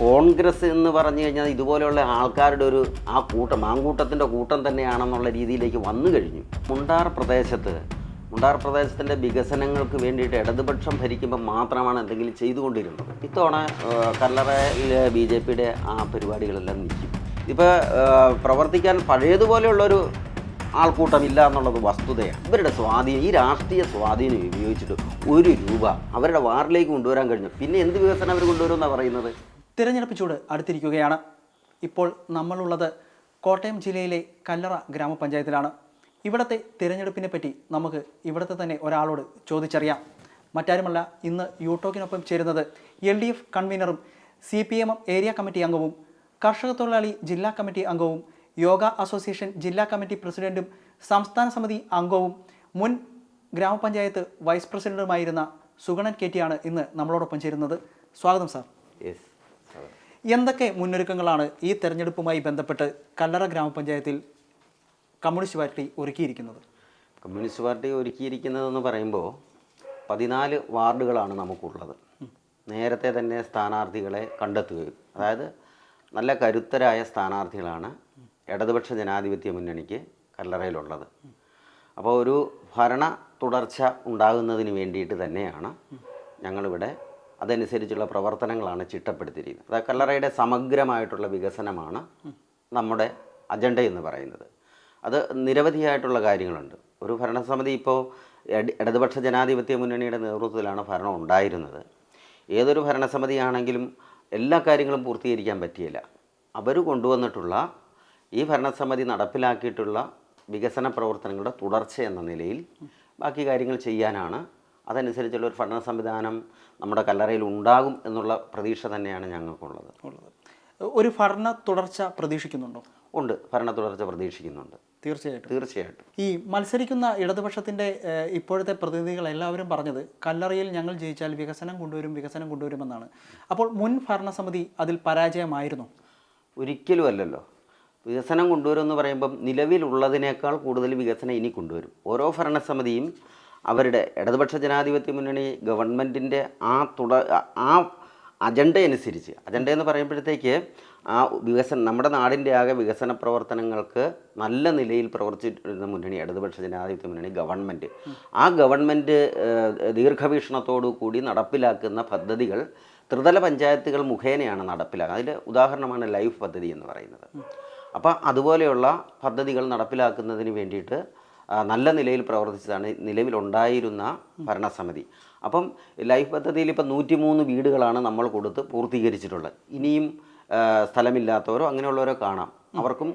കോൺഗ്രസ് എന്ന് പറഞ്ഞു കഴിഞ്ഞാൽ ഇതുപോലെയുള്ള ആൾക്കാരുടെ ഒരു ആ കൂട്ടം ആങ്കൂട്ടത്തിന്റെ കൂട്ടം തന്നെയാണെന്നുള്ള രീതിയിലേക്ക് വന്നു കഴിഞ്ഞു. മുണ്ടാർ പ്രദേശത്ത് മുണ്ടാർ പ്രദേശത്തിന്റെ വികസനങ്ങൾക്ക് വേണ്ടിയിട്ട് ഇടതുപക്ഷം ഭരിക്കുമ്പോൾ മാത്രമാണ് എന്തെങ്കിലും ചെയ്തുകൊണ്ടിരുന്നത്. ഇത്തവണ കല്ലറയിൽ ബി ജെ പിയുടെ ആ പരിപാടികളെല്ലാം നിൽക്കും ഇപ്പോൾ പ്രവർത്തിക്കാൻ പഴയതുപോലെയുള്ളൊരു ആൾക്കൂട്ടമില്ല എന്നുള്ളത് വസ്തുതയാണ്. ഇവരുടെ സ്വാധീനം ഈ രാഷ്ട്രീയ സ്വാധീനം ഉപയോഗിച്ചിട്ട് ഒരു രൂപ അവരുടെ വാറിലേക്ക് കൊണ്ടുവരാൻ കഴിഞ്ഞു. പിന്നെ എന്ത് വികസനം അവർ കൊണ്ടുവരുമെന്നാണ് പറയുന്നത്? തിരഞ്ഞെടുപ്പ് ചൂട് അടുത്തിരിക്കുകയാണ്. ഇപ്പോൾ നമ്മളുള്ളത് കോട്ടയം ജില്ലയിലെ കല്ലറ ഗ്രാമപഞ്ചായത്തിലാണ്. ഇവിടുത്തെ തിരഞ്ഞെടുപ്പിനെ പറ്റി നമുക്ക് ഇവിടുത്തെ തന്നെ ഒരാളോട് ചോദിച്ചറിയാം. മറ്റാരുമല്ല ഇന്ന് യൂട്ടോക്കിനൊപ്പം ചേരുന്നത് L D F കൺവീനറും C P M area committee അംഗവും കർഷക തൊഴിലാളി ജില്ലാ കമ്മിറ്റി അംഗവും യോഗ അസോസിയേഷൻ ജില്ലാ കമ്മിറ്റി പ്രസിഡന്റും സംസ്ഥാന സമിതി അംഗവും മുൻ ഗ്രാമപഞ്ചായത്ത് വൈസ് പ്രസിഡന്റുമായിരുന്ന സുഗണൻ കെ ടിയാണ് ഇന്ന് നമ്മളോടൊപ്പം ചേരുന്നത്. സ്വാഗതം സാർ. യെസ് എന്തൊക്കെ മുന്നൊരുക്കങ്ങളാണ് ഈ തെരഞ്ഞെടുപ്പുമായി ബന്ധപ്പെട്ട് കല്ലറ ഗ്രാമപഞ്ചായത്തിൽ കമ്മ്യൂണിസ്റ്റ് പാർട്ടി ഒരുക്കിയിരിക്കുന്നത്? കമ്മ്യൂണിസ്റ്റ് പാർട്ടി ഒരുക്കിയിരിക്കുന്നതെന്ന് പറയുമ്പോൾ പതിനാല് വാർഡുകളാണ് നമുക്കുള്ളത്. നേരത്തെ തന്നെ സ്ഥാനാർത്ഥികളെ കണ്ടെത്തുകയും അതായത് നല്ല കരുത്തരായ സ്ഥാനാർത്ഥികളാണ് ഇടതുപക്ഷ ജനാധിപത്യ മുന്നണിക്ക് കല്ലറയിലുള്ളത്. അപ്പോൾ ഒരു ഭരണ തുടർച്ച ഉണ്ടാകുന്നതിന് വേണ്ടിയിട്ട് തന്നെയാണ് ഞങ്ങളിവിടെ അതനുസരിച്ചുള്ള പ്രവർത്തനങ്ങളാണ് ചിട്ടപ്പെടുത്തിയിരിക്കുന്നത്. അതായത് കല്ലറയുടെ സമഗ്രമായിട്ടുള്ള വികസനമാണ് നമ്മുടെ അജണ്ട എന്ന് പറയുന്നത്. അത് നിരവധിയായിട്ടുള്ള കാര്യങ്ങളുണ്ട്. ഒരു ഭരണസമിതി ഇപ്പോൾ ഇടതുപക്ഷ ജനാധിപത്യ മുന്നണിയുടെ നേതൃത്വത്തിലാണ് ഭരണം ഉണ്ടായിരുന്നത്. ഏതൊരു ഭരണസമിതിയാണെങ്കിലും എല്ലാ കാര്യങ്ങളും പൂർത്തീകരിക്കാൻ പറ്റിയില്ല. അവർ കൊണ്ടുവന്നിട്ടുള്ള ഈ ഭരണസമിതി നടപ്പിലാക്കിയിട്ടുള്ള വികസന പ്രവർത്തനങ്ങളുടെ തുടർച്ച എന്ന നിലയിൽ ബാക്കി കാര്യങ്ങൾ ചെയ്യാനാണ് അതനുസരിച്ചുള്ള ഒരു ഭരണ സംവിധാനം നമ്മുടെ കല്ലറയിൽ ഉണ്ടാകും എന്നുള്ള പ്രതീക്ഷ തന്നെയാണ് ഞങ്ങൾക്കുള്ളത്. ഒരു ഭരണ തുടർച്ച പ്രതീക്ഷിക്കുന്നുണ്ടോ? ഉണ്ട്. ഭരണ തുടർച്ച പ്രതീക്ഷിക്കുന്നുണ്ട്. തീർച്ചയായിട്ടും. തീർച്ചയായിട്ടും. ഈ മത്സരിക്കുന്ന ഇടതുപക്ഷത്തിന്റെ ഇപ്പോഴത്തെ പ്രതിനിധികൾ എല്ലാവരും പറഞ്ഞത് കല്ലറയിൽ ഞങ്ങൾ ജയിച്ചാൽ വികസനം കൊണ്ടുവരും വികസനം കൊണ്ടുവരുമെന്നാണ്. അപ്പോൾ മുൻ ഭരണസമിതി അതിൽ പരാജയമായിരുന്നു? ഒരിക്കലും അല്ലല്ലോ. വികസനം കൊണ്ടുവരുമെന്ന് പറയുമ്പം നിലവിലുള്ളതിനേക്കാൾ കൂടുതൽ വികസനം ഇനി കൊണ്ടുവരും. ഓരോ ഭരണസമിതിയും അവരുടെ ഇടതുപക്ഷ ജനാധിപത്യ മുന്നണി ഗവൺമെന്റിന്റെ ആ തുട ആ അജണ്ടയനുസരിച്ച് അജണ്ട എന്ന് പറയുമ്പോഴത്തേക്ക് ആ വികസനം നമ്മുടെ നാടിന്റെ ആകെ വികസന പ്രവർത്തനങ്ങൾക്ക് നല്ല നിലയിൽ പ്രവർത്തിച്ചിരുന്ന മുന്നണി ഇടതുപക്ഷ ജനാധിപത്യ മുന്നണി ഗവൺമെന്റ് ആ ഗവൺമെന്റ് ദീർഘവീക്ഷണത്തോടു കൂടി നടപ്പിലാക്കുന്ന പദ്ധതികൾ ത്രിതല പഞ്ചായത്തുകൾ മുഖേനയാണ് നടപ്പിലാക്കുക അതിൽ ഉദാഹരണമാണ് ലൈഫ് പദ്ധതി എന്ന് പറയുന്നത്. അപ്പോൾ അതുപോലെയുള്ള പദ്ധതികൾ നടപ്പിലാക്കുന്നതിന് വേണ്ടിയിട്ട് നല്ല നിലയിൽ പ്രവർത്തിച്ചതാണ്. നിലവിലുണ്ടായിരുന്ന ഭരണസമിതി. അപ്പം ലൈഫ് പദ്ധതിയിൽ ഇപ്പം നൂറ്റിമൂന്ന് വീടുകളാണ് നമ്മൾ കൊടുത്ത് പൂർത്തീകരിച്ചിട്ടുള്ളത്. ഇനിയും സ്ഥലമില്ലാത്തവരോ അങ്ങനെയുള്ളവരോ കാണാം. അവർക്കും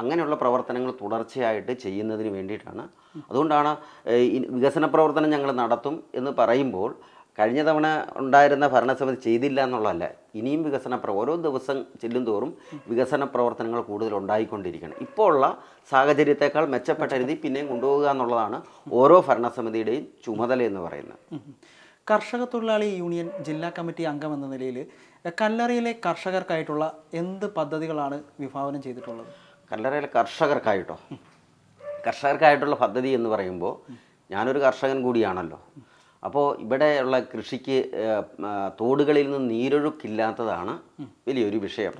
അങ്ങനെയുള്ള പ്രവർത്തനങ്ങൾ തുടർച്ചയായിട്ട് ചെയ്യുന്നതിന് വേണ്ടിയിട്ടാണ്. അതുകൊണ്ടാണ് വികസന പ്രവർത്തനം ഞങ്ങൾ നടത്തും എന്ന് പറയുമ്പോൾ കഴിഞ്ഞ തവണ ഉണ്ടായിരുന്ന ഭരണസമിതി ചെയ്തില്ല എന്നുള്ളതല്ല ഇനിയും വികസന ഓരോ ദിവസം ചെല്ലും തോറും വികസന പ്രവർത്തനങ്ങൾ കൂടുതൽ ഉണ്ടായിക്കൊണ്ടിരിക്കണം ഇപ്പോൾ ഉള്ള സാഹചര്യത്തെക്കാൾ മെച്ചപ്പെട്ട രീതി പിന്നെയും കൊണ്ടുപോകുക എന്നുള്ളതാണ് ഓരോ ഭരണസമിതിയുടെയും ചുമതല എന്ന് പറയുന്നത്. കർഷക തൊഴിലാളി യൂണിയൻ ജില്ലാ കമ്മിറ്റി അംഗം എന്ന നിലയിൽ കല്ലറയിലെ കർഷകർക്കായിട്ടുള്ള എന്ത് പദ്ധതികളാണ് വിഭാവനം ചെയ്തിട്ടുള്ളത്? കല്ലറയിലെ കർഷകർക്കായിട്ടോ? കർഷകർക്കായിട്ടുള്ള പദ്ധതി എന്ന് പറയുമ്പോൾ ഞാനൊരു കർഷകൻ കൂടിയാണല്ലോ. അപ്പോൾ ഇവിടെയുള്ള കൃഷിക്ക് തോടുകളിൽ നിന്ന് നീരൊഴുക്കില്ലാത്തതാണ് വലിയൊരു വിഷയം.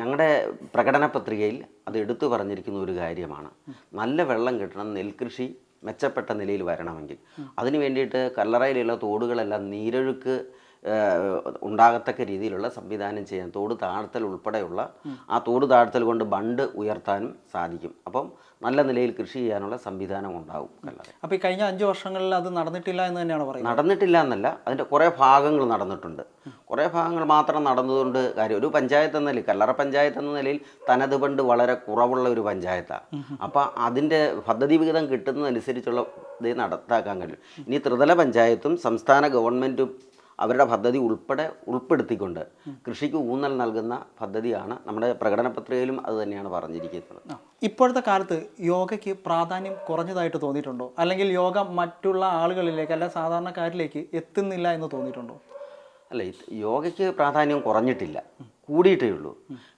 ഞങ്ങളുടെ പ്രകടന പത്രികയിൽ അത് എടുത്തു പറഞ്ഞിരിക്കുന്ന ഒരു കാര്യമാണ്. നല്ല വെള്ളം കിട്ടണം നെൽകൃഷി മെച്ചപ്പെട്ട നിലയിൽ വരണമെങ്കിൽ. അതിനു വേണ്ടിയിട്ട് കല്ലറയിലുള്ള തോടുകളെല്ലാം നീരൊഴുക്ക് ഉണ്ടാകത്തക്ക രീതിയിലുള്ള സംവിധാനം ചെയ്യാൻ തോട് താഴ്ത്തൽ ഉൾപ്പെടെയുള്ള ആ തോട് താഴ്ത്തൽ കൊണ്ട് ബണ്ട് ഉയർത്താനും സാധിക്കും. അപ്പം നല്ല നിലയിൽ കൃഷി ചെയ്യാനുള്ള സംവിധാനം ഉണ്ടാവും കല്ലറ. അപ്പോൾ ഈ കഴിഞ്ഞ അഞ്ച് വർഷങ്ങളിൽ അത് നടന്നിട്ടില്ല എന്ന് തന്നെയാണ് പറയുന്നത്? നടന്നിട്ടില്ല എന്നല്ല അതിന്റെ കുറേ ഭാഗങ്ങൾ നടന്നിട്ടുണ്ട്. കുറേ ഭാഗങ്ങൾ മാത്രം നടന്നതുകൊണ്ട് കാര്യം ഒരു പഞ്ചായത്ത് എന്ന നിലയിൽ കല്ലറ പഞ്ചായത്ത് എന്ന നിലയിൽ തനത് ബണ്ട് വളരെ കുറവുള്ള ഒരു പഞ്ചായത്താണ് അപ്പോൾ അതിന്റെ പദ്ധതി വിഹിതം കിട്ടുന്നതനുസരിച്ചുള്ള ഇത് നടത്താക്കാൻ കഴിയും. ഇനി ത്രിതല പഞ്ചായത്തും സംസ്ഥാന ഗവൺമെന്റും അവരുടെ പദ്ധതി ഉൾപ്പെടെ ഉൾപ്പെടുത്തിക്കൊണ്ട് കൃഷിക്ക് ഊന്നൽ നൽകുന്ന പദ്ധതിയാണ് നമ്മുടെ പ്രകടന പത്രികയിലും അത് തന്നെയാണ് പറഞ്ഞിരിക്കുന്നത്. ഇപ്പോഴത്തെ കാലത്ത് യോഗയ്ക്ക് പ്രാധാന്യം കുറഞ്ഞതായിട്ട് തോന്നിയിട്ടുണ്ടോ? അല്ലെങ്കിൽ യോഗ മറ്റുള്ള ആളുകളിലേക്ക് അല്ല സാധാരണക്കാരിലേക്ക് എത്തുന്നില്ല എന്ന് തോന്നിയിട്ടുണ്ടോ? അല്ല യോഗയ്ക്ക് പ്രാധാന്യം കുറഞ്ഞിട്ടില്ല. കൂടിയിട്ടേ ഉള്ളൂ.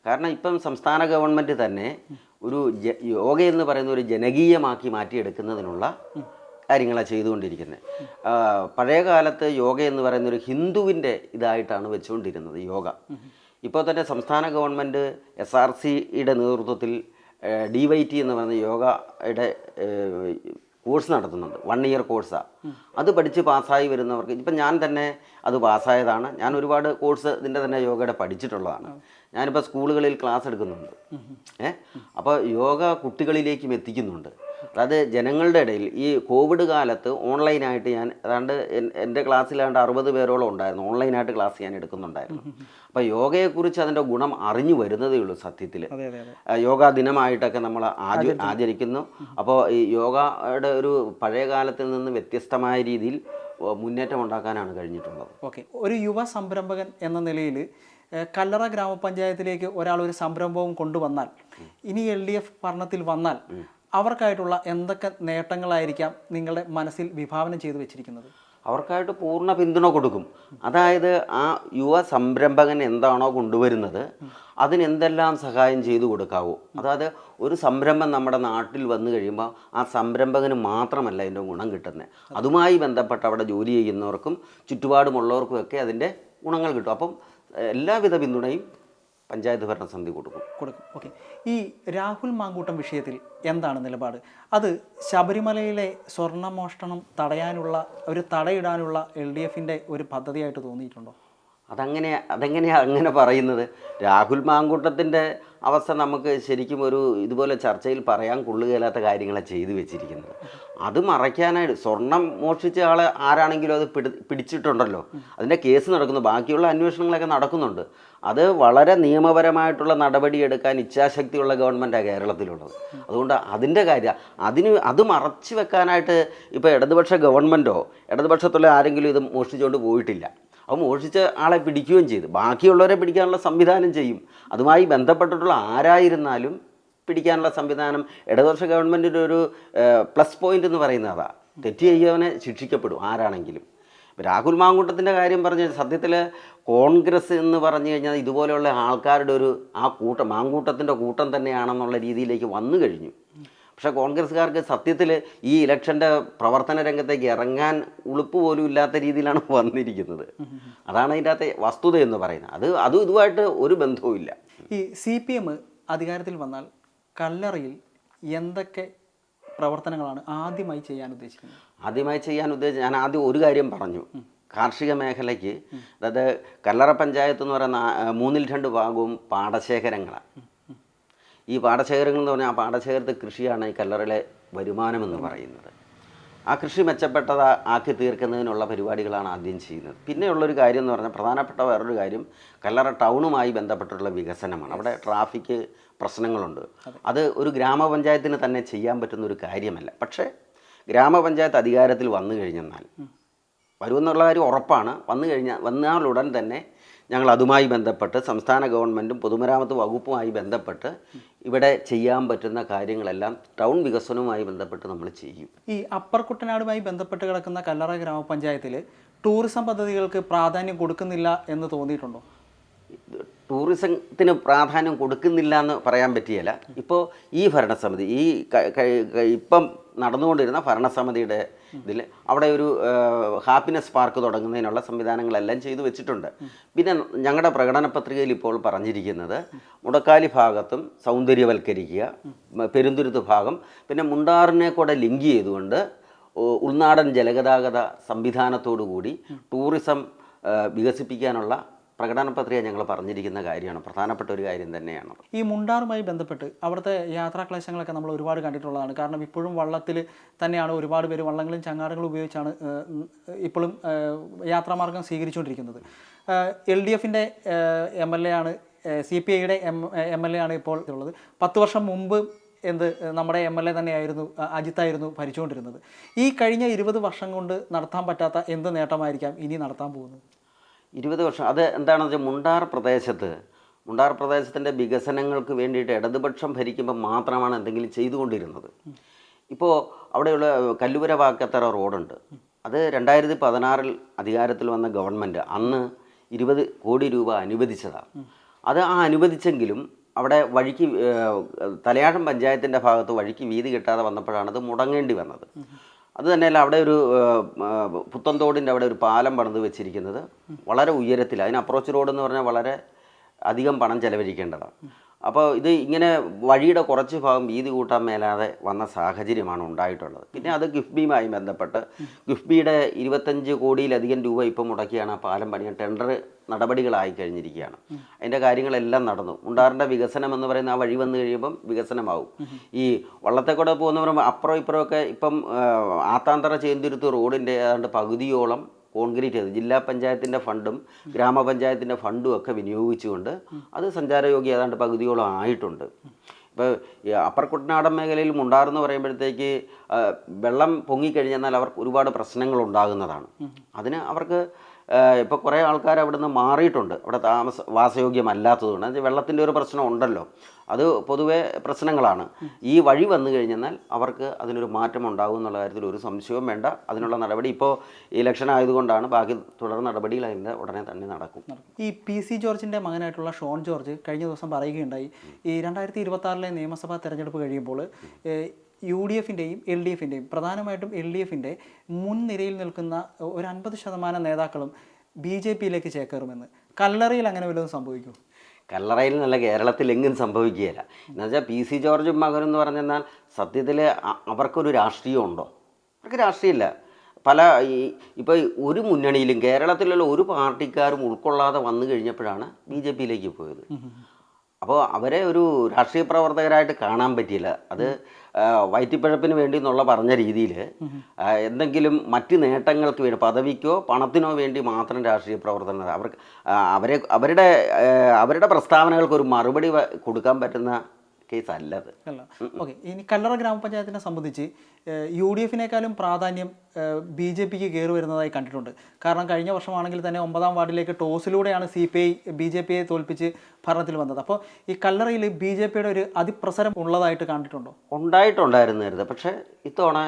കാരണം ഇപ്പം സംസ്ഥാന ഗവൺമെന്റ് തന്നെ ഒരു യോഗ എന്ന് പറയുന്ന ഒരു ജനകീയമാക്കി മാറ്റിയെടുക്കുന്നതിനുള്ള കാര്യങ്ങളാണ് ചെയ്തുകൊണ്ടിരിക്കുന്നത്. പഴയ കാലത്ത് യോഗ എന്ന് പറയുന്ന ഒരു ഹിന്ദുവിന്റെ ഇതായിട്ടാണ് വെച്ചുകൊണ്ടിരുന്നത് യോഗ. ഇപ്പോൾ തന്നെ സംസ്ഥാന ഗവൺമെന്റ് എസ് ആർ സിയുടെ നേതൃത്വത്തിൽ ഡി വൈ ടി എന്ന് പറയുന്ന യോഗയുടെ കോഴ്സ് നടത്തുന്നുണ്ട്. വൺ ഇയർ കോഴ്സാണ് അത് പഠിച്ച് പാസ്സായി വരുന്നവർക്ക് ഇപ്പം ഞാൻ തന്നെ അത് പാസ്സായതാണ്. ഞാൻ ഒരുപാട് കോഴ്സ് ഇതിന്റെ തന്നെ യോഗയുടെ പഠിച്ചിട്ടുള്ളതാണ്. ഞാനിപ്പോൾ സ്കൂളുകളിൽ ക്ലാസ് എടുക്കുന്നുണ്ട്. ഏ അപ്പോൾ യോഗ കുട്ടികളിലേക്കും എത്തിക്കുന്നുണ്ട്. അതായത് ജനങ്ങളുടെ ഇടയിൽ ഈ കോവിഡ് കാലത്ത് ഓൺലൈനായിട്ട് ഞാൻ ഏതാണ്ട് എന്റെ ക്ലാസ്സിലാണ്ട് അറുപത് പേരോളം ഉണ്ടായിരുന്നു. ഓൺലൈനായിട്ട് ക്ലാസ് ഞാൻ എടുക്കുന്നുണ്ടായിരുന്നു. അപ്പോൾ യോഗയെക്കുറിച്ച് അതിന്റെ ഗുണം അറിഞ്ഞു വരുന്നതേ ഉള്ളൂ സത്യത്തിൽ അതെ അതെ അതെ. യോഗാ ദിനമായിട്ടൊക്കെ നമ്മൾ ആച ആചരിക്കുന്നു. അപ്പോൾ ഈ യോഗയുടെ ഒരു പഴയ കാലത്തിൽ നിന്ന് വ്യത്യസ്തമായ രീതിയിൽ മുന്നേറ്റം ഉണ്ടാക്കാനാണ് കഴിഞ്ഞിട്ടുള്ളത്. ഓക്കെ. ഒരു യുവ സംരംഭകൻ എന്ന നിലയിൽ കല്ലറ ഗ്രാമപഞ്ചായത്തിലേക്ക് ഒരാൾ ഒരു സംരംഭവും കൊണ്ടുവന്നാൽ ഇനി എൽ ഡി എഫ് ഭരണത്തിൽ വന്നാൽ അവർക്കായിട്ടുള്ള എന്തൊക്കെ നേട്ടങ്ങളായിരിക്കാം നിങ്ങളുടെ മനസ്സിൽ വിഭാവനം ചെയ്തു വെച്ചിരിക്കുന്നത്? അവർക്കായിട്ട് പൂർണ പിന്തുണ കൊടുക്കും. അതായത് ആ യുവ സംരംഭകൻ എന്താണോ കൊണ്ടുവരുന്നത് അതിനെന്തെല്ലാം സഹായം ചെയ്തു കൊടുക്കാവൂ. അതായത് ഒരു സംരംഭം നമ്മുടെ നാട്ടിൽ വന്നു കഴിയുമ്പോൾ ആ സംരംഭകന് മാത്രമല്ല അതിന്റെ ഗുണം കിട്ടുന്നത്. അതുമായി ബന്ധപ്പെട്ട് അവിടെ ജോലി ചെയ്യുന്നവർക്കും ചുറ്റുപാടുമുള്ളവർക്കും ഒക്കെ അതിന്റെ ഗുണങ്ങൾ കിട്ടും. അപ്പം എല്ലാവിധ പിന്തുണയും പഞ്ചായത്ത് ഭരണസമിതി കൊടുക്കും. കൊടുക്കും. ഓക്കെ. ഈ രാഹുൽ മാങ്കൂട്ടം വിഷയത്തിൽ എന്താണ് നിലപാട്? അത് ശബരിമലയിലെ സ്വർണമോഷണം തടയാനുള്ള ഒരു തടയിടാനുള്ള എൽ ഡി എഫിന്റെ ഒരു പദ്ധതിയായിട്ട് തോന്നിയിട്ടുണ്ടോ? അതങ്ങനെ അതെങ്ങനെയാണ് അങ്ങനെ പറയുന്നത്? രാഹുൽ മാങ്കൂട്ടത്തിന്റെ അവസ്ഥ നമുക്ക് ശരിക്കും ഒരു ഇതുപോലെ ചർച്ചയിൽ പറയാൻ കൊള്ളുകയില്ലാത്ത കാര്യങ്ങളാണ് ചെയ്തു വെച്ചിരിക്കുന്നത്. അത് മറയ്ക്കാനായിട്ട് സ്വർണം മോഷ്ടിച്ച ആളെ ആരാണെങ്കിലും അത് പിടി പിടിച്ചിട്ടുണ്ടല്ലോ. അതിന്റെ കേസ് നടക്കുന്നു. ബാക്കിയുള്ള അന്വേഷണങ്ങളൊക്കെ നടക്കുന്നുണ്ട്. അത് വളരെ നിയമപരമായിട്ടുള്ള നടപടിയെടുക്കാൻ ഇച്ഛാശക്തിയുള്ള ഗവൺമെന്റാണ് കേരളത്തിലുള്ളത്. അതുകൊണ്ട് അതിന്റെ കാര്യം അതിന് അത് മറച്ചു വെക്കാനായിട്ട് ഇപ്പോൾ ഇടതുപക്ഷ ഗവൺമെന്റോ ഇടതുപക്ഷത്തുള്ള ആരെങ്കിലും ഇത് മോഷ്ടിച്ചുകൊണ്ട് പോയിട്ടില്ല. അപ്പോൾ മോഷിച്ച ആളെ പിടിക്കുകയും ചെയ്തു. ബാക്കിയുള്ളവരെ പിടിക്കാനുള്ള സംവിധാനം ചെയ്യും. അതുമായി ബന്ധപ്പെട്ടിട്ടുള്ള ആരായിരുന്നാലും പിടിക്കാനുള്ള സംവിധാനം ഇടതുപക്ഷ ഗവൺമെന്റിന്റെ ഒരു പ്ലസ് പോയിന്റ് എന്ന് പറയുന്നത് അതാ തെറ്റ് ചെയ്യവനെ ശിക്ഷിക്കപ്പെടും ആരാണെങ്കിലും. രാഹുൽ മാങ്കൂട്ടത്തിന്റെ കാര്യം പറഞ്ഞാൽ സത്യത്തിൽ കോൺഗ്രസ് എന്ന് പറഞ്ഞു കഴിഞ്ഞാൽ ഇതുപോലെയുള്ള ആൾക്കാരുടെ ഒരു ആ കൂട്ടം മാങ്കൂട്ടത്തിന്റെ കൂട്ടം തന്നെയാണെന്നുള്ള രീതിയിലേക്ക് വന്നു കഴിഞ്ഞു. പക്ഷേ കോൺഗ്രസ്സുകാർക്ക് സത്യത്തിൽ ഈ ഇലക്ഷന്റെ പ്രവർത്തന രംഗത്തേക്ക് ഇറങ്ങാൻ ഉളുപ്പ് പോലും ഇല്ലാത്ത രീതിയിലാണ് വന്നിരിക്കുന്നത്. അതാണ് അതിന്റെ അകത്തെ വസ്തുത എന്ന് പറയുന്നത്. അത് അതും ഇതുമായിട്ട് ഒരു ബന്ധവുമില്ല ഈ സി പി എം അധികാരത്തിൽ വന്നാൽ കല്ലറയിൽ എന്തൊക്കെ പ്രവർത്തനങ്ങളാണ് ആദ്യമായി ചെയ്യാൻ ഉദ്ദേശിക്കുന്നത്? ആദ്യമായി ചെയ്യാൻ ഉദ്ദേശിച്ച് ഞാൻ ആദ്യം ഒരു കാര്യം പറഞ്ഞു. കാർഷിക മേഖലയ്ക്ക് അതായത് കല്ലറ പഞ്ചായത്ത് എന്ന് പറയുന്ന മൂന്നിൽ രണ്ട് ഭാഗവും പാടശേഖരങ്ങളാണ്. ഈ പാടശേഖരങ്ങൾ എന്ന് പറഞ്ഞാൽ ആ പാടശേഖരത്തെ കൃഷിയാണ് ഈ കല്ലറയിലെ വരുമാനമെന്ന് പറയുന്നത്. ആ കൃഷി മെച്ചപ്പെട്ടത് ആക്കി തീർക്കുന്നതിനുള്ള പരിപാടികളാണ് ആദ്യം ചെയ്യുന്നത്. പിന്നെയുള്ളൊരു കാര്യം എന്ന് പറഞ്ഞാൽ പ്രധാനപ്പെട്ട വേറൊരു കാര്യം കല്ലറ ടൗണുമായി ബന്ധപ്പെട്ടുള്ള വികസനമാണ്. അവിടെ ട്രാഫിക് പ്രശ്നങ്ങളുണ്ട്. അത്. ഒരു ഗ്രാമപഞ്ചായത്തിന് തന്നെ ചെയ്യാൻ പറ്റുന്ന ഒരു കാര്യമല്ല. പക്ഷേ ഗ്രാമപഞ്ചായത്ത് അധികാരത്തിൽ വന്നു കഴിഞ്ഞെന്നാൽ വരുമെന്നുള്ള കാര്യം ഉറപ്പാണ്. വന്നു കഴിഞ്ഞാൽ വന്നാലുടൻ തന്നെ ഞങ്ങൾ അതുമായി ബന്ധപ്പെട്ട് സംസ്ഥാന ഗവൺമെന്റും പൊതുമരാമത്ത് വകുപ്പുമായി ബന്ധപ്പെട്ട് ഇവിടെ ചെയ്യാൻ പറ്റുന്ന കാര്യങ്ങളെല്ലാം ടൗൺ വികസനവുമായി ബന്ധപ്പെട്ട് നമ്മൾ ചെയ്യും. ഈ അപ്പർ കുട്ടനാടുമായി ബന്ധപ്പെട്ട് കിടക്കുന്ന കല്ലറ ഗ്രാമപഞ്ചായത്തിൽ ടൂറിസം പദ്ധതികൾക്ക് പ്രാധാന്യം കൊടുക്കുന്നില്ല എന്ന് തോന്നിയിട്ടുണ്ടോ? ടൂറിസത്തിന് പ്രാധാന്യം കൊടുക്കുന്നില്ല എന്ന് പറയാൻ പറ്റിയല്ല. ഇപ്പോൾ ഈ ഭരണസമിതി ഈ ഇപ്പം നടന്നുകൊണ്ടിരുന്ന ഭരണസമിതിയുടെ ഇതിൽ അവിടെ ഒരു ഹാപ്പിനെസ് പാർക്ക് തുടങ്ങുന്നതിനുള്ള സംവിധാനങ്ങളെല്ലാം ചെയ്തു വെച്ചിട്ടുണ്ട്. പിന്നെ ഞങ്ങളുടെ പ്രകടന പത്രികയിൽ ഇപ്പോൾ പറഞ്ഞിരിക്കുന്നത് മുടക്കാലി ഭാഗത്തും സൗന്ദര്യവൽക്കരിക്കുക പെരുന്തുരുത്ത് ഭാഗം. പിന്നെ മുണ്ടാറിനെ കൂടെ ലിങ്ക് ചെയ്തുകൊണ്ട് ഉൾനാടൻ ജലഗതാഗത സംവിധാനത്തോടു കൂടി ടൂറിസം വികസിപ്പിക്കാനുള്ള പ്രകടന പത്രിക ഞങ്ങൾ പറഞ്ഞിരിക്കുന്ന കാര്യമാണ്. പ്രധാനപ്പെട്ട ഒരു കാര്യം തന്നെയാണ്. ഈ മുണ്ടാറുമായി ബന്ധപ്പെട്ട് അവിടുത്തെ യാത്രാക്ലേശങ്ങളൊക്കെ നമ്മൾ ഒരുപാട് കണ്ടിട്ടുള്ളതാണ്. കാരണം ഇപ്പോഴും വള്ളത്തിൽ തന്നെയാണ് ഒരുപാട് പേര് വള്ളങ്ങളും ചങ്ങാടങ്ങളും ഉപയോഗിച്ചാണ് ഇപ്പോഴും യാത്രാമാർഗം സ്വീകരിച്ചുകൊണ്ടിരിക്കുന്നത്. എൽ ഡി എഫിന്റെ എം എൽ എ ആണ് സി പി ഐയുടെ എം എം എൽ എ ആണ് ഇപ്പോൾ ഉള്ളത് പത്ത് വർഷം മുമ്പ് എന്ത് നമ്മുടെ എം എൽ എ തന്നെയായിരുന്നു അജിത്തായിരുന്നു ഭരിച്ചുകൊണ്ടിരുന്നത്. ഈ കഴിഞ്ഞ ഇരുപത് വർഷം കൊണ്ട് നടത്താൻ പറ്റാത്ത എന്ത് നേട്ടമായിരിക്കാം ഇനി നടത്താൻ പോകുന്നത്? ഇരുപത് വർഷം. അത് എന്താണെന്ന് വെച്ചാൽ മുണ്ടാർ പ്രദേശത്ത് മുണ്ടാർ പ്രദേശത്തിന്റെ വികസനങ്ങൾക്ക് വേണ്ടിയിട്ട് ഇടതുപക്ഷം ഭരിക്കുമ്പോൾ മാത്രമാണ് എന്തെങ്കിലും ചെയ്തുകൊണ്ടിരുന്നത്. ഇപ്പോൾ അവിടെയുള്ള കല്ലുവര വാക്കത്തറ റോഡുണ്ട്. അത് രണ്ടായിരത്തി പതിനാറിൽ അധികാരത്തിൽ വന്ന ഗവൺമെന്റ് അന്ന് ഇരുപത് കോടി രൂപ അനുവദിച്ചതാണ് അത് ആ അനുവദിച്ചെങ്കിലും അവിടെ വഴിക്ക് തലയാഴം പഞ്ചായത്തിന്റെ ഭാഗത്ത് വഴിക്ക് വീതി കിട്ടാതെ വന്നപ്പോഴാണ് അത് മുടങ്ങേണ്ടി വന്നത്. അത് തന്നെയല്ല അവിടെ ഒരു പുത്തൻതോടിന്റെ അവിടെ ഒരു പാലം പണിത് വെച്ചിരിക്കുന്നത് വളരെ ഉയരത്തിൽ അതിന് അപ്രോച്ച് റോഡ് എന്ന് പറഞ്ഞാൽ വളരെ അധികം പണം ചെലവഴിക്കേണ്ടതാണ്. അപ്പോൾ ഇത് ഇങ്ങനെ വഴിയുടെ കുറച്ച് ഭാഗം വീതി കൂട്ടാൻ മേലാതെ വന്ന സാഹചര്യമാണ് ഉണ്ടായിട്ടുള്ളത്. പിന്നെ അത് കിഫ്ബിയുമായി ബന്ധപ്പെട്ട് കിഫ്ബിയുടെ ഇരുപത്തഞ്ച് കോടിയിലധികം രൂപ ഇപ്പം മുടക്കിയാണ് ആ പാലം പണിയാൻ ടെൻഡർ നടപടികളായി കഴിഞ്ഞിരിക്കുകയാണ്. അതിന്റെ കാര്യങ്ങളെല്ലാം നടന്നു. മുണ്ടാറിന്റെ വികസനം എന്ന് പറയുന്ന ആ വഴി വന്നു കഴിയുമ്പം വികസനമാവും. ഈ വള്ളത്തെക്കൂടെ പറയുമ്പോൾ അപ്പുറം ഇപ്പുറമൊക്കെ ഇപ്പം ആത്താന്തറ ചേന്തുരുത്ത് റോഡിന്റെ ഏതാണ്ട് പകുതിയോളം കോൺക്രീറ്റ് ചെയ്ത്. ജില്ലാ പഞ്ചായത്തിന്റെ ഫണ്ടും ഗ്രാമപഞ്ചായത്തിന്റെ ഫണ്ടും ഒക്കെ വിനിയോഗിച്ചുകൊണ്ട് അത് സഞ്ചാരയോഗ്യ ഏതാണ്ട് പകുതിയോളം ആയിട്ടുണ്ട്. ഇപ്പോൾ ഈ അപ്പർ കുട്ടനാടൻ മേഖലയിൽ മുണ്ടാറെന്ന് പറയുമ്പോഴത്തേക്ക് വെള്ളം പൊങ്ങിക്കഴിഞ്ഞെന്നാൽ അവർക്ക് ഒരുപാട് പ്രശ്നങ്ങൾ ഉണ്ടാകുന്നതാണ്. അതിന് അവർക്ക് ഇപ്പോൾ കുറേ ആൾക്കാർ അവിടെ നിന്ന് മാറിയിട്ടുണ്ട്. അവിടെ താമസ വാസയോഗ്യമല്ലാത്തതുകൊണ്ട്. വെള്ളത്തിന്റെ ഒരു പ്രശ്നം ഉണ്ടല്ലോ. അത് പൊതുവേ പ്രശ്നങ്ങളാണ്. ഈ വഴി വന്നു കഴിഞ്ഞാൽ അവർക്ക് അതിനൊരു മാറ്റം ഉണ്ടാകും എന്നുള്ള കാര്യത്തിൽ ഒരു സംശയവും വേണ്ട. അതിനുള്ള നടപടി ഇപ്പോൾ ഇലക്ഷൻ ആയതുകൊണ്ടാണ്. ബാക്കി തുടർ നടപടികൾ അതിന്റെ ഉടനെ തന്നെ നടക്കും. ഈ പി സി ജോർജിന്റെ മകനായിട്ടുള്ള ഷോൺ ജോർജ് കഴിഞ്ഞ ദിവസം പറയുകയുണ്ടായി. ഈ രണ്ടായിരത്തി ഇരുപത്തി നിയമസഭാ തെരഞ്ഞെടുപ്പ് കഴിയുമ്പോൾ യു ഡി എഫിന്റെയും എൽ ഡി എഫിന്റെയും പ്രധാനമായിട്ടും എൽ ഡി എഫിന്റെ മുൻനിരയിൽ നിൽക്കുന്ന ഒരു അൻപത് ശതമാനം നേതാക്കളും ബി ജെ പിയിലേക്ക് ചേക്കേറുമെന്ന്. കല്ലറയിൽ അങ്ങനെ വല്ലതും സംഭവിക്കും കല്ലറയിൽ നല്ല കേരളത്തിൽ എങ്ങും സംഭവിക്കുകയില്ല. എന്നുവെച്ചാൽ പി സി ജോർജും മകനും എന്ന് പറഞ്ഞാൽ സത്യത്തിൽ അവർക്കൊരു രാഷ്ട്രീയം ഉണ്ടോ? അവർക്ക് രാഷ്ട്രീയമില്ല. പല ഈ ഇപ്പോൾ ഒരു മുന്നണിയിലും കേരളത്തിലുള്ള ഒരു പാർട്ടിക്കാരും ഉൾക്കൊള്ളാതെ വന്നു കഴിഞ്ഞപ്പോഴാണ് ബി ജെ പിയിലേക്ക് പോയത്. അപ്പോൾ അവരെ ഒരു രാഷ്ട്രീയ പ്രവർത്തകരായിട്ട് കാണാൻ പറ്റിയില്ല. അത് വയറ്റിപ്പഴപ്പിന് വേണ്ടി എന്നുള്ള പറഞ്ഞ രീതിയിൽ എന്തെങ്കിലും മറ്റ് നേട്ടങ്ങൾക്ക് വേണ്ടി പദവിക്കോ പണത്തിനോ വേണ്ടി മാത്രം രാഷ്ട്രീയ പ്രവർത്തനം അവർക്ക് അവരെ അവരുടെ അവരുടെ പ്രസ്താവനകൾക്ക് ഒരു മറുപടി കൊടുക്കാൻ പറ്റുന്ന കേസ് അല്ലത് അല്ല. ഓക്കെ. ഇനി കല്ലറ ഗ്രാമപഞ്ചായത്തിനെ സംബന്ധിച്ച് യു ഡി എഫിനേക്കാളും പ്രാധാന്യം ബി ജെ പിക്ക് കയറി വരുന്നതായി കണ്ടിട്ടുണ്ട്. കാരണം കഴിഞ്ഞ വർഷമാണെങ്കിൽ തന്നെ ഒമ്പതാം വാർഡിലേക്ക് ടോസിലൂടെയാണ് C P I B J പിയെ തോൽപ്പിച്ച് ഭരണത്തിൽ വന്നത്. അപ്പോൾ ഈ കല്ലറയിൽ ബി ജെ പിയുടെ ഒരു അതിപ്രസരം ഉള്ളതായിട്ട് കണ്ടിട്ടുണ്ടോ? ഉണ്ടായിട്ടുണ്ടായിരുന്നായിരുന്നു. പക്ഷേ ഇത്തവണ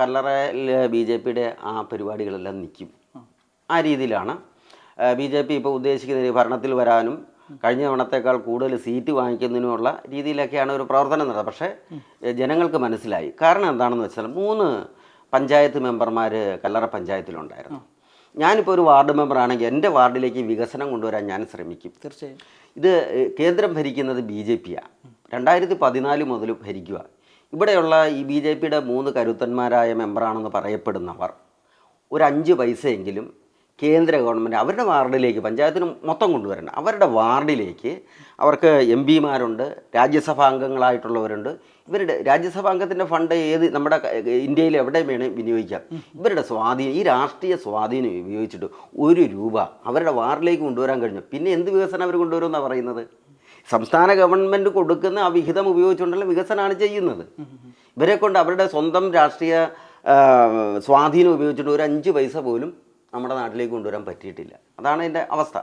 കല്ലറയിൽ ബി ജെ പിയുടെ ആ പരിപാടികളെല്ലാം നിൽക്കും. ആ. രീതിയിലാണ് ബി ജെ പി ഇപ്പോൾ ഉദ്ദേശിക്കുന്ന ഭരണത്തിൽ വരാനും കഴിഞ്ഞ തവണത്തേക്കാൾ കൂടുതൽ സീറ്റ് വാങ്ങിക്കുന്നതിനുള്ള രീതിയിലൊക്കെയാണ് ഒരു പ്രവർത്തനം നടത്തുന്നത് പക്ഷേ ജനങ്ങൾക്ക് മനസ്സിലായി. കാരണം എന്താണെന്ന് വെച്ചാൽ മൂന്ന് പഞ്ചായത്ത് മെമ്പർമാർ കല്ലറ പഞ്ചായത്തിലുണ്ടായിരുന്നു. ഞാനിപ്പോൾ ഒരു വാർഡ് മെമ്പറാണെങ്കിൽ എന്റെ വാർഡിലേക്ക് വികസനം കൊണ്ടുവരാൻ ഞാൻ ശ്രമിക്കും. തീർച്ചയായും. ഇത് കേന്ദ്രം ഭരിക്കുന്നത് ബി ജെ പിയാണ് രണ്ടായിരത്തി പതിനാല് മുതൽ ഭരിക്കുക. ഇവിടെയുള്ള ഈ ബി ജെ പിയുടെ മൂന്ന് കരുത്തന്മാരായ മെമ്പറാണെന്ന് പറയപ്പെടുന്നവർ ഒരു അഞ്ച് പൈസയെങ്കിലും കേന്ദ്ര ഗവൺമെന്റ് അവരുടെ വാർഡിലേക്ക് പഞ്ചായത്തിന് മൊത്തം കൊണ്ടുവരണം അവരുടെ വാർഡിലേക്ക് അവർക്ക് എം പിമാരുണ്ട് രാജ്യസഭാ അംഗങ്ങളായിട്ടുള്ളവരുണ്ട്. ഇവരുടെ രാജ്യസഭാ അംഗത്തിന്റെ ഫണ്ട് ഏത് നമ്മുടെ ഇന്ത്യയിൽ എവിടെ വേണേ വിനിയോഗിക്കാം. ഇവരുടെ സ്വാധീനം ഈ രാഷ്ട്രീയ സ്വാധീനം ഉപയോഗിച്ചിട്ട് ഒരു രൂപ അവരുടെ വാർഡിലേക്ക് കൊണ്ടുവരാൻ കഴിഞ്ഞു. പിന്നെ എന്ത് വികസനം അവർ കൊണ്ടുവരുമെന്നാണ് പറയുന്നത്? സംസ്ഥാന ഗവൺമെന്റ് കൊടുക്കുന്ന ആ വിഹിതം ഉപയോഗിച്ചുകൊണ്ടുള്ള വികസനമാണ് ചെയ്യുന്നത്. ഇവരെ കൊണ്ട് അവരുടെ സ്വന്തം രാഷ്ട്രീയ സ്വാധീനം ഉപയോഗിച്ചിട്ട് ഒരു അഞ്ച് പൈസ പോലും നമ്മുടെ നാട്ടിലേക്ക് കൊണ്ടുവരാൻ പറ്റിയിട്ടില്ല. അതാണ് അതിന്റെ അവസ്ഥ.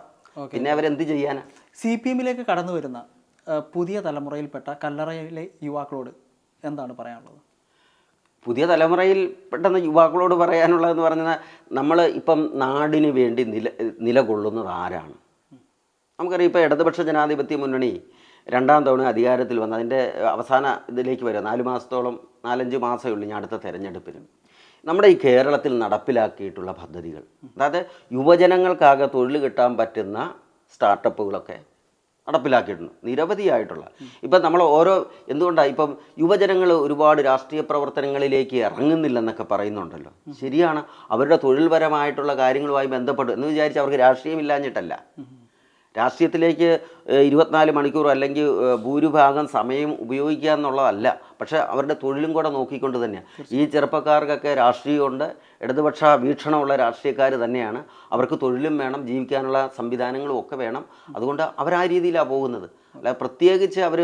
പിന്നെ അവരെന്ത് ചെയ്യാനാ? സി പി എമ്മിലേക്ക് കടന്നു വരുന്ന പുതിയ തലമുറയിൽപ്പെട്ട കല്ലറയിലെ യുവാക്കളോട് എന്താണ് പറയാനുള്ളത്? പുതിയ തലമുറയിൽ പെട്ടെന്ന് യുവാക്കളോട് പറയാനുള്ളതെന്ന് പറഞ്ഞാൽ നമ്മൾ ഇപ്പം നാടിന് വേണ്ടി നില നിലകൊള്ളുന്നത് ആരാണ്? നമുക്കറിയാം ഇപ്പോൾ ഇടതുപക്ഷ ജനാധിപത്യ മുന്നണി രണ്ടാം തവണ അധികാരത്തിൽ വന്ന് അതിന്റെ അവസാന ഇതിലേക്ക് വരിക നാല് മാസത്തോളം നാലഞ്ച് മാസമേ ഉള്ളൂ ഞാൻ അടുത്ത തെരഞ്ഞെടുപ്പിന്. നമ്മുടെ ഈ കേരളത്തിൽ നടപ്പിലാക്കിയിട്ടുള്ള പദ്ധതികൾ അതായത് യുവജനങ്ങൾക്കാകെ തൊഴിൽ കിട്ടാൻ പറ്റുന്ന സ്റ്റാർട്ടപ്പുകളൊക്കെ നടപ്പിലാക്കിയിട്ടുണ്ട് നിരവധിയായിട്ടുള്ള. ഇപ്പം നമ്മൾ ഓരോ എന്തുകൊണ്ടാണ് ഇപ്പം യുവജനങ്ങൾ ഒരുപാട് രാഷ്ട്രീയ പ്രവർത്തനങ്ങളിലേക്ക് ഇറങ്ങുന്നില്ലെന്നൊക്കെ പറയുന്നുണ്ടല്ലോ. ശരിയാണ് അവരുടെ തൊഴിൽപരമായിട്ടുള്ള കാര്യങ്ങളുമായി ബന്ധപ്പെട്ട് എന്ന് വിചാരിച്ച് അവർക്ക് രാഷ്ട്രീയമില്ലാഞ്ഞിട്ടല്ല. രാഷ്ട്രീയത്തിലേക്ക് ഇരുപത്തിനാല് മണിക്കൂർ അല്ലെങ്കിൽ ഭൂരിഭാഗം സമയം ഉപയോഗിക്കുക എന്നുള്ളതല്ല. പക്ഷേ അവരുടെ തൊഴിലും കൂടെ നോക്കിക്കൊണ്ട് തന്നെയാണ് ഈ ചെറുപ്പക്കാർക്കൊക്കെ രാഷ്ട്രീയമുണ്ട്. ഇടതുപക്ഷ വീക്ഷണമുള്ള രാഷ്ട്രീയക്കാർ തന്നെയാണ്. അവർക്ക് തൊഴിലും വേണം ജീവിക്കാനുള്ള സംവിധാനങ്ങളും ഒക്കെ വേണം. അതുകൊണ്ട് അവർ ആ രീതിയിലാണ് പോകുന്നത്. അല്ല പ്രത്യേകിച്ച് അവർ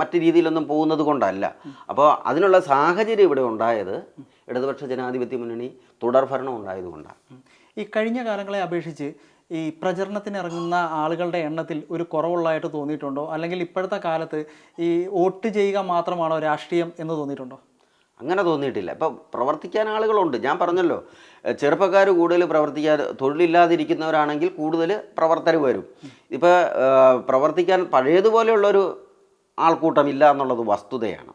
മറ്റു രീതിയിലൊന്നും പോകുന്നത് കൊണ്ടല്ല. അപ്പോൾ അതിനുള്ള സാഹചര്യം ഇവിടെ ഉണ്ടായത് ഇടതുപക്ഷ ജനാധിപത്യ മുന്നണി തുടർഭരണം ഉണ്ടായതുകൊണ്ടാണ് ഈ കഴിഞ്ഞ കാലങ്ങളെ അപേക്ഷിച്ച് ഈ പ്രചരണത്തിന് ഇറങ്ങുന്ന ആളുകളുടെ എണ്ണത്തിൽ ഒരു കുറവുള്ളതായിട്ട് തോന്നിയിട്ടുണ്ടോ? അല്ലെങ്കിൽ ഇപ്പോഴത്തെ കാലത്ത് ഈ വോട്ട് ചെയ്യുക മാത്രമാണോ രാഷ്ട്രീയം എന്ന് തോന്നിയിട്ടുണ്ടോ? അങ്ങനെ തോന്നിയിട്ടില്ല. ഇപ്പം പ്രവർത്തിക്കാൻ ആളുകളുണ്ട്. ഞാൻ പറഞ്ഞല്ലോ ചെറുപ്പക്കാർ കൂടുതൽ പ്രവർത്തിക്കാൻ തൊഴിലില്ലാതിരിക്കുന്നവരാണെങ്കിൽ കൂടുതൽ പ്രവർത്തകർ വരും. ഇപ്പോൾ പ്രവർത്തിക്കാൻ പഴയതുപോലെയുള്ളൊരു ആൾക്കൂട്ടമില്ല എന്നുള്ളത് വസ്തുതയാണ്.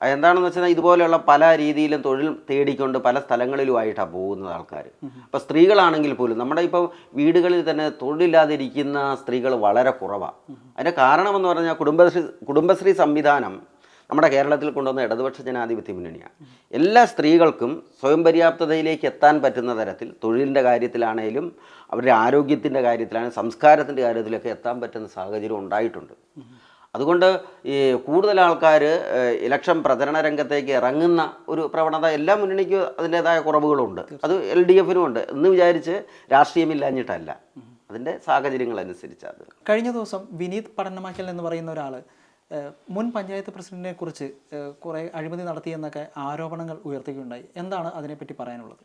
എന്താണെന്ന് വെച്ചാൽ ഇതുപോലെയുള്ള പല രീതിയിലും തൊഴിൽ തേടിക്കൊണ്ട് പല സ്ഥലങ്ങളിലുമായിട്ടാണ് പോകുന്നത് ആൾക്കാർ അപ്പോൾ സ്ത്രീകളാണെങ്കിൽ പോലും നമ്മുടെ ഇപ്പോൾ വീടുകളിൽ തന്നെ തൊഴിലില്ലാതിരിക്കുന്ന സ്ത്രീകൾ വളരെ കുറവാണ് അതിന്റെ കാരണമെന്ന് പറഞ്ഞാൽ കുടുംബശ്രീ കുടുംബശ്രീ സംവിധാനം നമ്മുടെ കേരളത്തിൽ കൊണ്ടുവന്ന ഇടതുപക്ഷ ജനാധിപത്യ മുന്നണിയാണ് എല്ലാ സ്ത്രീകൾക്കും സ്വയം പര്യാപ്തതയിലേക്ക് എത്താൻ പറ്റുന്ന തരത്തിൽ തൊഴിലിന്റെ കാര്യത്തിലാണേലും അവരുടെ ആരോഗ്യത്തിന്റെ കാര്യത്തിലാണെങ്കിലും സംസ്കാരത്തിന്റെ കാര്യത്തിലൊക്കെ എത്താൻ പറ്റുന്ന സാഹചര്യം ഉണ്ടായിട്ടുണ്ട്. അതുകൊണ്ട് ഈ കൂടുതൽ ആൾക്കാർ ഇലക്ഷൻ പ്രചരണ രംഗത്തേക്ക് ഇറങ്ങുന്ന ഒരു പ്രവണത എല്ലാ മുന്നണിക്കും അതിന്റെതായ കുറവുകളുണ്ട്. അത് എൽ ഡി എഫിനും ഉണ്ട്. എന്ന് വിചാരിച്ച് രാഷ്ട്രീയമില്ലാഞ്ഞിട്ടല്ല അതിന്റെ സാഹചര്യങ്ങളനുസരിച്ച് അത്. കഴിഞ്ഞ ദിവസം വിനീത് പഠനമാക്കൽ എന്ന് പറയുന്ന ഒരാൾ മുൻ പഞ്ചായത്ത് പ്രസിഡന്റിനെ കുറിച്ച് കുറേ അഴിമതി നടത്തിയെന്നൊക്കെ ആരോപണങ്ങൾ ഉയർത്തുകയുണ്ടായി. എന്താണ് അതിനെപ്പറ്റി പറയാനുള്ളത്?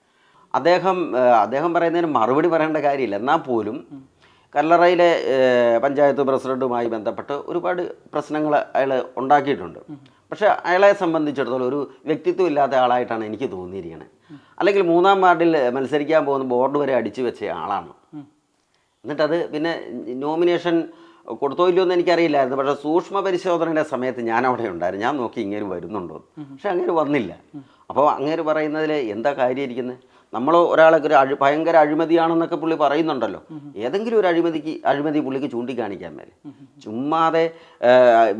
അദ്ദേഹം അദ്ദേഹം പറയുന്നതിന് മറുപടി പറയേണ്ട കാര്യമില്ല. എന്നാൽ പോലും കല്ലറയിലെ പഞ്ചായത്ത് പ്രസിഡന്റുമായി ബന്ധപ്പെട്ട് ഒരുപാട് പ്രശ്നങ്ങൾ അയാൾ ഉണ്ടാക്കിയിട്ടുണ്ട്. പക്ഷെ അയാളെ സംബന്ധിച്ചിടത്തോളം ഒരു വ്യക്തിത്വം ഇല്ലാത്ത ആളായിട്ടാണ് എനിക്ക് തോന്നിയിരിക്കുന്നത് അല്ലെങ്കിൽ മൂന്നാം വാർഡിൽ മത്സരിക്കാൻ പോകുന്ന ബോർഡ് വരെ അടിച്ചു വെച്ച ആളാണ്. എന്നിട്ടത് പിന്നെ നോമിനേഷൻ കൊടുത്തോ ഇല്ലയോ എന്ന് എനിക്കറിയില്ലായിരുന്നു. പക്ഷെ സൂക്ഷ്മ പരിശോധനയുടെ സമയത്ത് ഞാൻ അവിടെ ഉണ്ടായിരുന്നു. ഞാൻ നോക്കി ഇങ്ങനെ വരുന്നുണ്ടോ പക്ഷെ അങ്ങനെ വന്നില്ല. അപ്പോൾ അങ്ങനെ പറയുന്നതിൽ എന്താ കാര്യം ഇരിക്കുന്നത് നമ്മൾ ഒരാളെ ഒരു അഴി ഭയങ്കര അഴിമതിയാണെന്നൊക്കെ പുള്ളി പറയുന്നുണ്ടല്ലോ. ഏതെങ്കിലും ഒരു അഴിമതിക്ക് അഴിമതി പുള്ളിക്ക് ചൂണ്ടിക്കാണിക്കാൻ മേലെ. ചുമ്മാതെ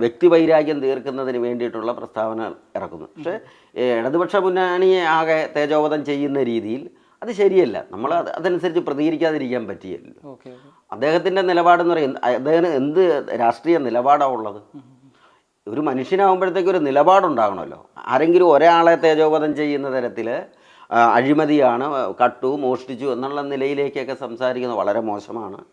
വ്യക്തിവൈരാഗ്യം തീർക്കുന്നതിന് വേണ്ടിയിട്ടുള്ള പ്രസ്താവന ഇറക്കുന്നു. പക്ഷേ ഇടതുപക്ഷ മുന്നണിയെ ആകെ തേജോവധം ചെയ്യുന്ന രീതിയിൽ അത് ശരിയല്ല. നമ്മൾ അത് അതനുസരിച്ച് പ്രതികരിക്കാതിരിക്കാൻ പറ്റിയല്ലോ. അദ്ദേഹത്തിന്റെ നിലപാടെന്ന് പറയുന്നത് അദ്ദേഹം എന്ത് രാഷ്ട്രീയ നിലപാടാണ് ഉള്ളത്? ഒരു മനുഷ്യനാകുമ്പോഴത്തേക്ക് ഒരു നിലപാടുണ്ടാകണമല്ലോ ആരെങ്കിലും ഒരാളെ തേജോവധം ചെയ്യുന്ന തരത്തിൽ അഴിമതിയാണ് കട്ടു മോഷ്ടിച്ചു എന്നുള്ള നിലയിലേക്കൊക്കെ സംസാരിക്കുന്നത് വളരെ മോശമാണ്.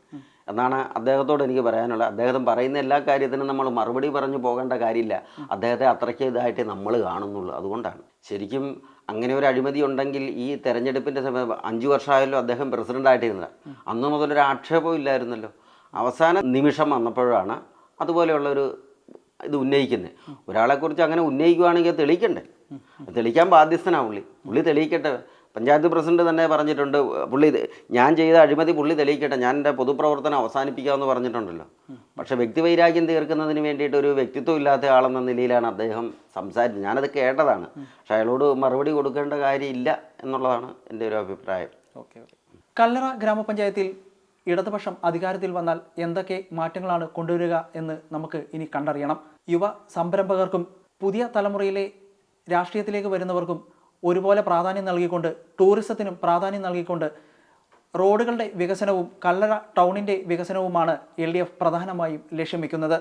എന്നാണ് അദ്ദേഹത്തോട് എനിക്ക് പറയാനുള്ളത്. അദ്ദേഹം പറയുന്ന എല്ലാ കാര്യത്തിനും നമ്മൾ മറുപടി പറഞ്ഞു പോകേണ്ട കാര്യമില്ല. അദ്ദേഹത്തെ അത്രയ്ക്ക് ഇതായിട്ട് നമ്മൾ കാണുന്നുള്ളൂ. അതുകൊണ്ടാണ്. ശരിക്കും അങ്ങനെ ഒരു അഴിമതി ഉണ്ടെങ്കിൽ ഈ തെരഞ്ഞെടുപ്പിന്റെ സമയം അഞ്ച് വർഷമായല്ലോ അദ്ദേഹം പ്രസിഡന്റായിട്ടിരുന്നത് അന്ന് മുതലൊരു ആക്ഷേപവും ഇല്ലായിരുന്നല്ലോ. അവസാന നിമിഷം വന്നപ്പോഴാണ് അതുപോലെയുള്ളൊരു ഇത് ഉന്നയിക്കുന്നത്. ഒരാളെക്കുറിച്ച് അങ്ങനെ ഉന്നയിക്കുകയാണെങ്കിൽ തെളിയിക്കണ്ടേ? തെളിയിക്കാൻ ബാധ്യസ്ഥനാ പുള്ളി. പുള്ളി തെളിയിക്കട്ടെ. പഞ്ചായത്ത് പ്രസിഡന്റ് തന്നെ പറഞ്ഞിട്ടുണ്ട് പുള്ളി ഞാൻ ചെയ്ത അഴിമതി പുള്ളി തെളിയിക്കട്ടെ. ഞാൻ എന്റെ പൊതുപ്രവർത്തനം അവസാനിപ്പിക്കാമെന്ന് പറഞ്ഞിട്ടുണ്ടല്ലോ. പക്ഷേ വ്യക്തിവൈരാഗ്യം തീർക്കുന്നതിന് വേണ്ടിയിട്ട് ഒരു വ്യക്തിത്വം ഇല്ലാത്ത ആളെന്ന നിലയിലാണ് അദ്ദേഹം സംസാരിച്ചത്. ഞാനത് കേട്ടതാണ്. പക്ഷെ അയാളോട് മറുപടി കൊടുക്കേണ്ട കാര്യമില്ല എന്നുള്ളതാണ് എന്റെ ഒരു അഭിപ്രായം. ഓക്കെ. കല്ലറ ഗ്രാമപഞ്ചായത്തിൽ ഇടതുപക്ഷം അധികാരത്തിൽ വന്നാൽ എന്തൊക്കെ മാറ്റങ്ങളാണ് കൊണ്ടുവരിക എന്ന് നമുക്ക് ഇനി കണ്ടറിയണം. യുവ സംരംഭകർക്കും പുതിയ തലമുറയിലെ രാഷ്ട്രീയത്തിലേക്ക് വരുന്നവർക്കും ഒരുപോലെ പ്രാധാന്യം നൽകിക്കൊണ്ട് ടൂറിസത്തിനും പ്രാധാന്യം നൽകിക്കൊണ്ട് റോഡുകളുടെ വികസനവും കല്ലറ ടൗണിന്റെ വികസനവുമാണ് എൽ ഡി എഫ് പ്രധാനമായും ലക്ഷ്യം വയ്ക്കുന്നത്.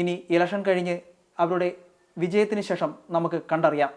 ഇനി ഇലക്ഷൻ കഴിഞ്ഞ് അവരുടെ വിജയത്തിന് ശേഷം നമുക്ക് കണ്ടറിയാം.